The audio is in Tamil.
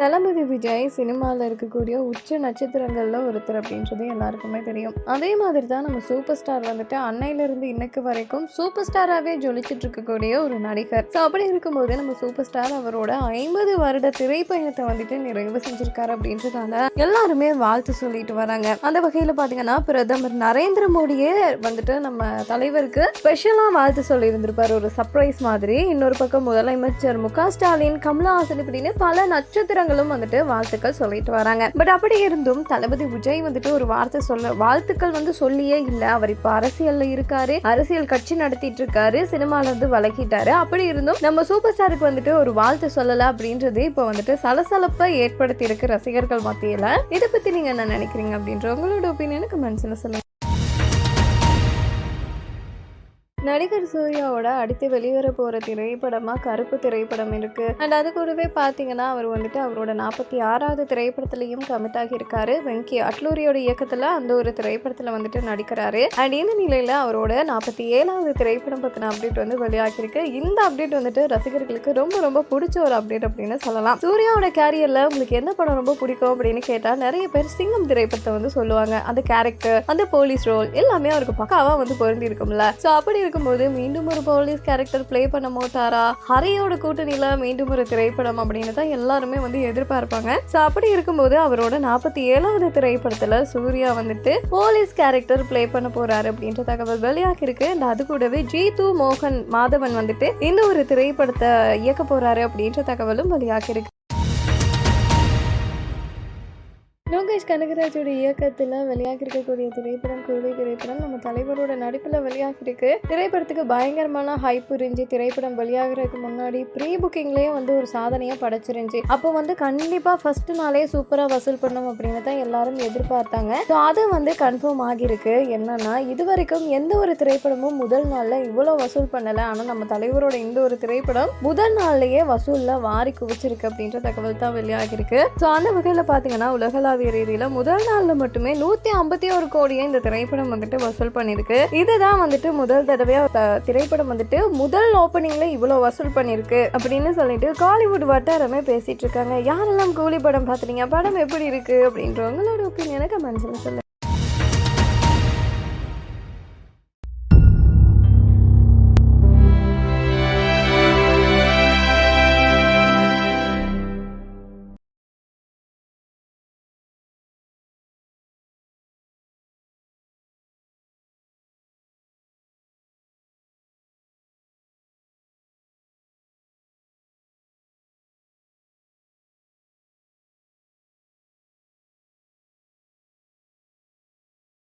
தளபதி விஜய் சினிமாவில் இருக்கக்கூடிய உச்ச நட்சத்திரங்களில் ஒருத்தர் அப்படின்றது எல்லாருக்குமே தெரியும். அதே மாதிரி தான் நம்ம சூப்பர் ஸ்டார் வந்துட்டு அன்னையிலிருந்து இன்னைக்கு வரைக்கும் சூப்பர் ஸ்டாராகவே ஜொலிச்சிட்டு இருக்கக்கூடிய ஒரு நடிகர். ஸோ அப்படி இருக்கும்போது நம்ம சூப்பர் ஸ்டார் அவரோட ஐம்பது வருட திரைப்பயணத்தை வந்துட்டு நிறைவு செஞ்சிருக்காரு அப்படின்றதால எல்லாருமே வாழ்த்து சொல்லிட்டு வராங்க. அந்த வகையில் பார்த்தீங்கன்னா பிரதமர் நரேந்திர மோடியே வந்துட்டு நம்ம தலைவருக்கு ஸ்பெஷலாக வாழ்த்து சொல்லியிருந்திருப்பார். ஒரு சர்ப்ரைஸ் மாதிரி. இன்னொரு பக்கம் முதலமைச்சர் மு க ஸ்டாலின் கமலஹாசன் இப்படின்னு பல நட்சத்திரங்களும் வந்துட்டு வாழ்த்துக்கள் சொல்லிட்டு வராங்க. பட் அப்படி இருந்தும் தளபதி விஜய் வந்துட்டு ஒரு வார்த்தை சொல்ல வாழ்த்துக்கள் வந்து சொல்லியே இல்லை. அவர் இப்போ அரசியல்ல இருக்காரு. அரசியல் கட்சி நடத்திட்டு இருக்காரு. சினிமால இருந்து விலகிட்டாரு அப்படி இருந்தும் நம்ம சூப்பர் ஸ்டாருக்கு வந்துட்டு ஒரு வாழ்த்து சொல்லல அப்படின்றது இப்போ வந்துட்டு சலசலப்பை ஏற்படுத்தி இருக்கு ரசிகர்கள் மத்தியில. இதை பத்தி நீங்க என்ன நினைக்கிறீங்க அப்படின்ற உங்களோட ஒப்பீனியனை கமெண்ட்ஸ்ல சொல்லுங்க. நடிகர் சூர்யாவோட அடுத்து வெளிவர போகிற திரைப்படமாக கருப்பு திரைப்படம் இருக்குது அண்ட் அது கூடவே பார்த்தீங்கன்னா அவர் வந்துட்டு அவரோட நாற்பத்தி ஆறாவது திரைப்படத்துலையும் கமிட் ஆகியிருக்காரு. வெங்கி அட்லூரியோட இயக்கத்தில் அந்த ஒரு திரைப்படத்தில் வந்துட்டு நடிக்கிறாரு. அண்ட் இந்த நிலையில் அவரோட நாற்பத்தி ஏழாவது திரைப்படம் பற்றின அப்டேட் வந்து வெளியாகிருக்கு இந்த அப்டேட் வந்துட்டு ரசிகர்களுக்கு ரொம்ப ரொம்ப பிடிச்ச ஒரு அப்டேட் அப்படின்னு சொல்லலாம். சூர்யாவோட கேரியரில் உங்களுக்கு எந்த படம் ரொம்ப பிடிக்கும் அப்படின்னு கேட்டால் நிறைய பேர் சிங்கம் திரைப்படத்தை வந்து சொல்லுவாங்க. அந்த கேரக்டர் அந்த போலீஸ் ரோல் எல்லாமே அவருக்கு பக்காவாக வந்து பொருந்தி இருக்கும்ல ஸோ அப்படி இருக்கும்போது மீண்டும் ஒரு போலீஸ் கேரக்டர் ப்ளே பண்ண மாட்டாரா ஹரியோட கூட்டணியில மீண்டும் ஒரு திரைப்படம் அப்படின்னு தான் எல்லாருமே வந்து எதிர்பார்ப்பாங்க. ஸோ அப்படி இருக்கும்போது அவரோட நாற்பத்தி ஏழாவது திரைப்படத்தில் சூர்யா வந்துட்டு போலீஸ் கேரக்டர் ப்ளே பண்ண போறாரு அப்படின்ற தகவல் வெளியாகி இருக்கு அண்ட் அது கூடவே ஜீது மோகன் மாதவன் வந்துட்டு இந்த ஒரு திரைப்படத்தை இயக்க போறாரு அப்படின்ற தகவலும் வெளியாகி இருக்கு லோகேஷ் கனகராஜோட இயக்கத்தில் வெளியாகிருக்கக்கூடிய திரைப்படம் கூலி திரைப்படம் நம்ம தலைவரோட நடிப்பில் வெளியாகிருக்கு திரைப்படத்துக்கு பயங்கரமான ஹைப் இருந்துச்சு. திரைப்படம் வெளியாகிறதுக்கு முன்னாடி ப்ரீ புக்கிங்லேயே வந்து ஒரு சாதனையாக படைச்சிருந்துச்சு. அப்போ வந்து கண்டிப்பாக ஃபர்ஸ்ட் நாளே சூப்பராக வசூல் பண்ணும் அப்படின்னு தான் எல்லாரும் எதிர்பார்த்தாங்க. ஸோ அது வந்து கன்ஃபார்ம் ஆகியிருக்கு. என்னன்னா இது வரைக்கும் எந்த ஒரு திரைப்படமும் முதல் நாளில் இவ்வளோ வசூல் பண்ணலை. ஆனால் நம்ம தலைவரோட இந்த ஒரு திரைப்படம் முதல் நாள்லேயே வசூலில் வாரி குவிச்சிருக்கு அப்படின்ற தகவல் தான் வெளியாகிருக்கு ஸோ அந்த வகையில் பார்த்தீங்கன்னா பொருளாதார ரீதியில் முதல் நாளில் மட்டுமே நூற்றி ஐம்பத்தி ஒரு கோடியை இந்த திரைப்படம் வந்துட்டு வசூல் பண்ணியிருக்கு. இதுதான் வந்துட்டு முதல் தடவையாக திரைப்படம் வந்துட்டு முதல் ஓப்பனிங்கில் இவ்வளோ வசூல் பண்ணியிருக்கு அப்படின்னு சொல்லிட்டு காலிவுட் வட்டாரமே பேசிட்டு இருக்காங்க. யாரெல்லாம் கூலி படம் பார்த்துறீங்க படம் எப்படி இருக்கு? அப்படின்ற உங்களோட ஒப்பீனியனை கமெண்ட்ஸில் சொல்லுங்க